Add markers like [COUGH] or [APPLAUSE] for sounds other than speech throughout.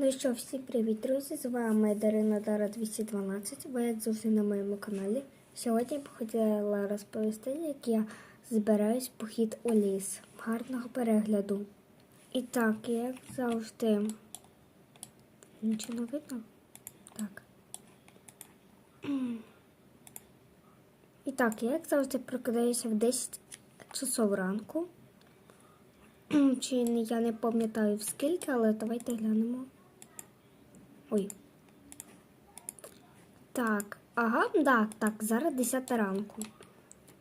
Ну що, всім привіт, друзі! З вами Дарина Дара 212. Ви як завжди на моєму каналі. Сьогодні я б хотіла розповісти, як я збираюсь похід у ліс. Гарного перегляду. І так, як завжди. Нічого не видно? Так. І так, як завжди прокидаюся в 10 часов ранку. Чи я не пам'ятаю в скільки, але давайте глянемо. Ой. Так, ага, так, так, зараз 10 ранку.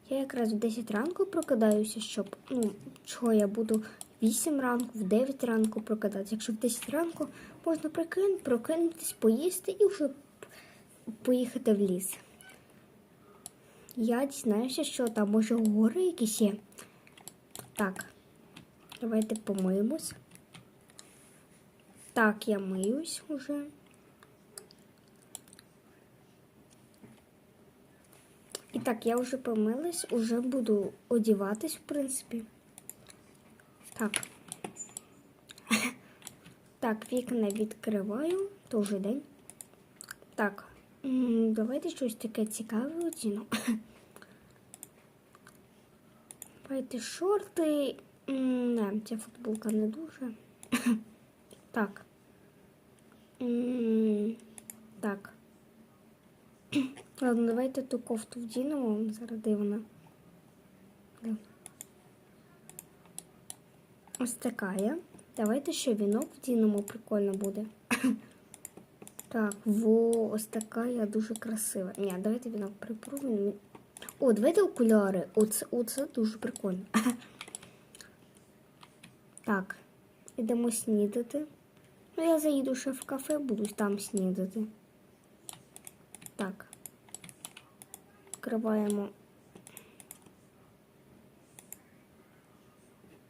Я якраз в 10 ранку прокидаюся, щоб, ну, чого я буду в 8 ранку, в 9 ранку прокидатися. Якщо в 10 ранку можна прокин, прокинутись, поїсти і вже поїхати в ліс. Я дізнаюся, що там може гори якісь є. Так, давайте помиємось. Так, я миюсь уже. Так, я вже помилась, уже буду одіватись, в принципі. Так. [LAUGHS] Так, вікна відкриваю, то вже день. Так, давайте щось таке цікаве одіну. [LAUGHS] Давайте шорти. Не, ця футболка не дуже. [LAUGHS] Так. М, Так. Ладно, давайте ту кофту вдінемо. Зараз де вона. Ось така є. Давайте ще вінок вдінемо, прикольно буде. [COUGHS] Так, во, ось така я дуже красива. Ні, давайте вінок припру. Він... О, давайте окуляри. Оце, оце дуже прикольно. [COUGHS] Так, ідемо снідати. Ну, я заїду ще в кафе, буду там снідати. Так. Відкриваємо.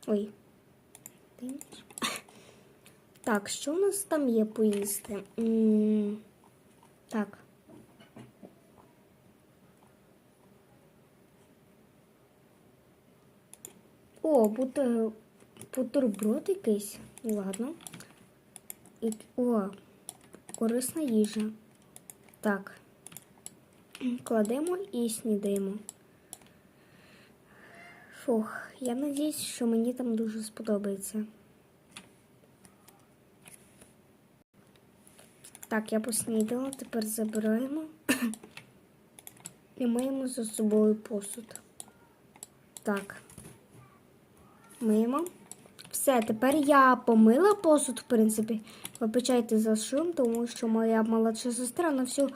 Ой. Так, що у нас там є поїсти? М, Так. О, буде бутерброд якийсь. Ладно. І, о, корисна їжа. Так. Кладемо і снідаємо. Фух, я надіюсь, що мені там дуже сподобається. Так, я поснідала, тепер забираємо [COUGHS] і миємо за собою посуд. Так. Миємо. Все, тепер я помила посуд, в принципі. Вибачайте за шум, тому що моя молодша сестра на всю,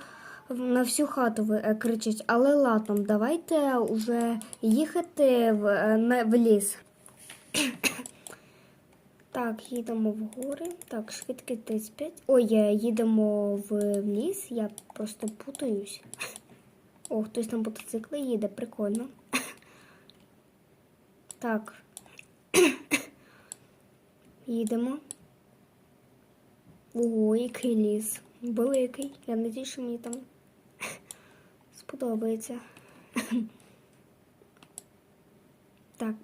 на всю хату е, кричить. Але ладно, давайте вже їхати в, е, на- в ліс. [COUGHS] Так, їдемо в гори. Так, швидкість 35. Ой, е, їдемо в, ліс, я просто путаюсь. [LAUGHS] О, хтось на мотоциклі їде, прикольно. [COUGHS] Так. [COUGHS] Їдемо. Ого, який ліс. Великий. Я надію, що мені там сподобається. Так.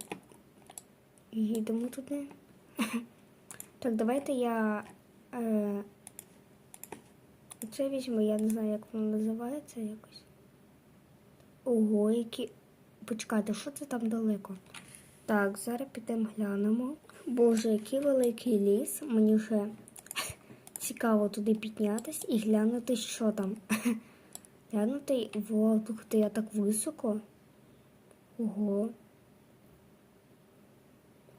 Їдемо туди. Так, давайте я. Е, це візьму, я не знаю, як воно називається якось. Ого, які. Почекайте, що це там далеко? Так, зараз підемо глянемо. Боже, який великий ліс. Мені вже цікаво туди піднятись і глянути, що там. Глянути, во, ух ти, я так високо. Ого.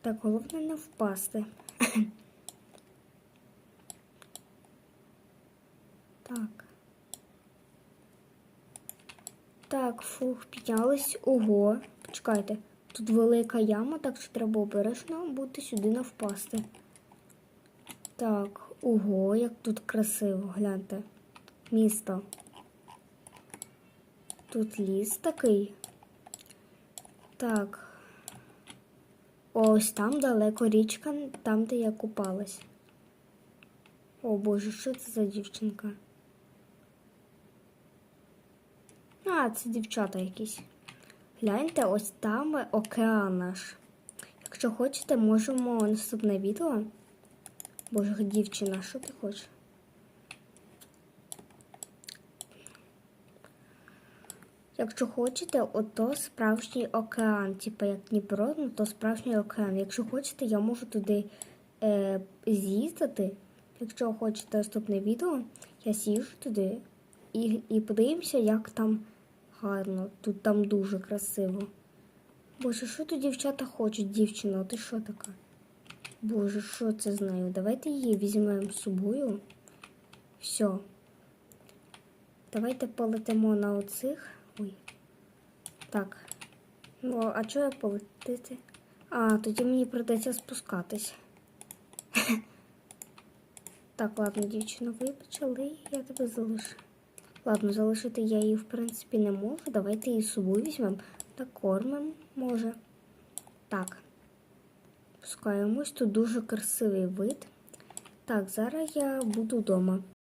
Так, головне не впасти. [LAUGHS] Так. Так, фух, піднялись. Ого. Почекайте. Тут велика яма, так що треба обережно бути сюди не впасти. Так, ого, як тут красиво, гляньте. Місто. Тут ліс такий. Так. Ось там далеко річка, там, де я купалась. О боже, що це за дівчинка? А, це дівчата якісь. Гляньте, ось там океан наш. Якщо хочете, можемо наступне відео Боже, дівчина, що ти хочеш? Якщо хочете, ото справжній океан, типу як Дніпро, ну то справжній океан. Якщо хочете, я можу туди е, з'їздити. Якщо хочете наступне відео, я з'їжджу туди і, і подивимося, як там гарно. Тут там дуже красиво. Боже, що тут дівчата хочуть, дівчина? Ти що така? Боже, що це з нею? Давайте її візьмемо з собою. Все. Давайте полетимо на оцих. Ой. Так. Ну, а чого я полетити? А, тоді мені придеться спускатись. [LAUGHS] Так, ладно, дівчина, вибач, але я тебе залишу. Ладно, залишити я її, в принципі, не можу. Давайте її з собою візьмемо та кормимо, може. Так. Пускаємось. Тут дуже красивий вид. Так, зараз я буду вдома.